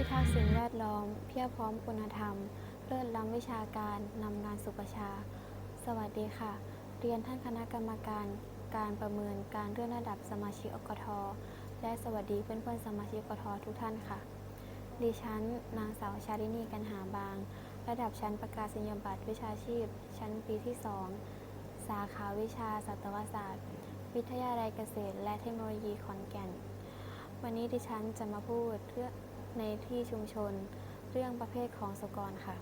ที่ทางสื่อแวดล้อม เพียบพร้อมคุณธรรม เลิศล้ำวิชาการนำงานสุประชา สวัสดีค่ะ เรียนท่านคณะกรรมการ การประเมินการเลื่อนระดับสมาชิกอกท และสวัสดีเพื่อนๆสมาชิกอกททุกท่านค่ะ ดิฉัน นางสาวชาลินีกันหาบาง ระดับชั้นประกาศนียบัตรวิชาชีพ ชั้นปีที่ 2 สาขาวิชาสัตวศาสตร์ วิทยาลัยเกษตร และเทคโนโลยีขอนแก่น วันนี้ดิฉันจะมาพูดเรื่อง ในที่ชุมชน เรื่องประเภทของสุกรค่ะ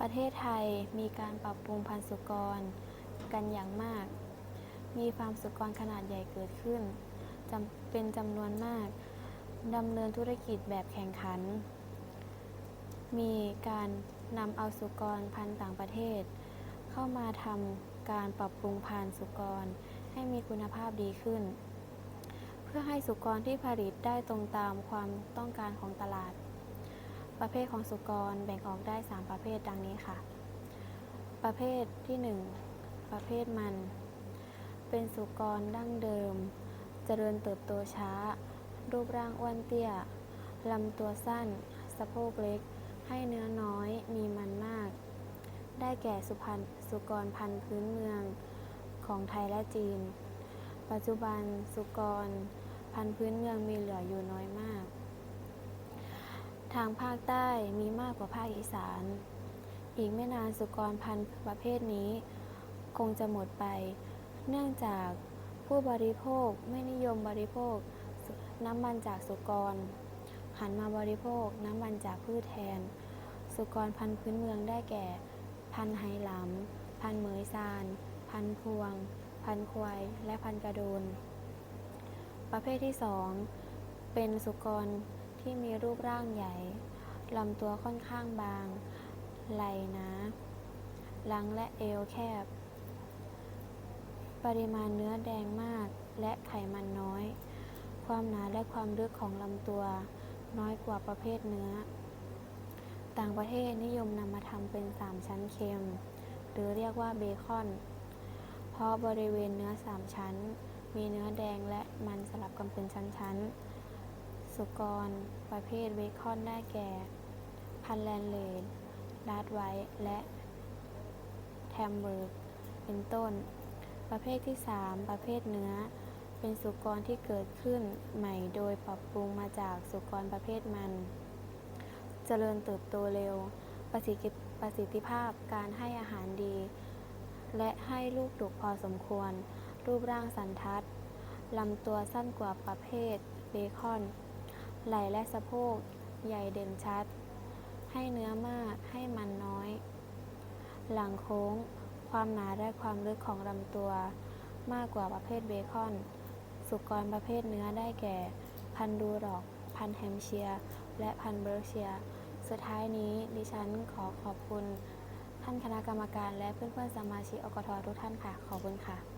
ประเทศไทยมีการปรับปรุงพันธุ์สุกรกันอย่างมาก มีฟาร์มสุกรขนาดใหญ่เกิดขึ้นจำเป็นจำนวนมากดำเนินธุรกิจแบบแข่งขัน มีการนำเอาสุกรพันธุ์ต่างประเทศ เข้ามาทำการปรับปรุงพันธุ์สุกรให้มีคุณภาพดีขึ้น พื่อให้สุกรที่ผลิตได้ตรงตามความต้องการของตลาด ประเภทของสุกรแบ่งออกได้ 3 ประเภทดังนี้ค่ะ ประเภทที่ 1 ประเภทมัน เป็นสุกรดั้งเดิม เจริญเติบโตช้า รูปร่างอ้วนเตี้ยลำตัวสั้น สะโพกเล็ก ให้เนื้อน้อยมีมันมาก ได้แก่สุพรรณสุกรพันธุ์พื้นเมืองของไทยและจีนปัจจุบันสุกร พันธุ์พื้นเมืองมีเหลืออยู่น้อยมาก ทางภาคใต้มีมากกว่าภาคอีสาน อีกไม่นานสุกรพันธุ์ประเภทนี้ คงจะหมดไป เนื่องจากผู้บริโภคไม่นิยมบริโภคน้ำมันจากสุกร หันมาบริโภคน้ำมันจากพืชแทน สุกรพันธุ์พื้นเมืองได้แก่ พันธุ์ไหหลำพันธุ์เหมยซาน พันธุ์พวง พันธุ์ควาย และพันธุ์กระโดน ประเภทที่ 2 เป็นสุกรที่มีรูปร่างใหญ่ลำตัวค่อนข้างบาง ไหลหนาหลังและเอวแคบ ปริมาณเนื้อแดงมากและไขมันน้อย ความหนาและความลึกของลำตัว น้อยกว่าประเภทเนื้อ ต่างประเทศนิยมนำมาทำเป็น 3 ชั้นเค็ม หรือเรียกว่าเบคอน เพราะบริเวณเนื้อ 3 ชั้น มีเนื้อแดงและมันสลับกันเป็นชั้นๆ สุกร ประเภทเบคอนได้แก่ พันแลนเลดลาดไว้และแทมเบิร์กเป็นต้น ประเภทที่ 3 ประเภทเนื้อ เป็นสุกรที่เกิดขึ้นใหม่โดยปรับปรุงมาจากสุกรประเภทมัน เจริญเติบโตเร็ว ประสิทธิประสิทธิภาพการให้อาหารดี และให้ลูกดกพอสมควร รูปร่างสันทัด ลำตัวสั้นกว่าประเภทเบคอน ไหล่และสะโพกใหญ่เด่นชัด ให้เนื้อมากให้มันน้อย หลังโค้ง ความหนาและความลึกของลำตัวมากกว่าประเภทเบคอน สุกรประเภทเนื้อได้แก่ พันดูรอก พันแฮมเชีย และพันเบอร์เชีย สุดท้ายนี้ดิฉันขอขอบคุณท่านคณะกรรมการและเพื่อนๆสมาชิกอกททุกท่านค่ะ ขอบคุณค่ะ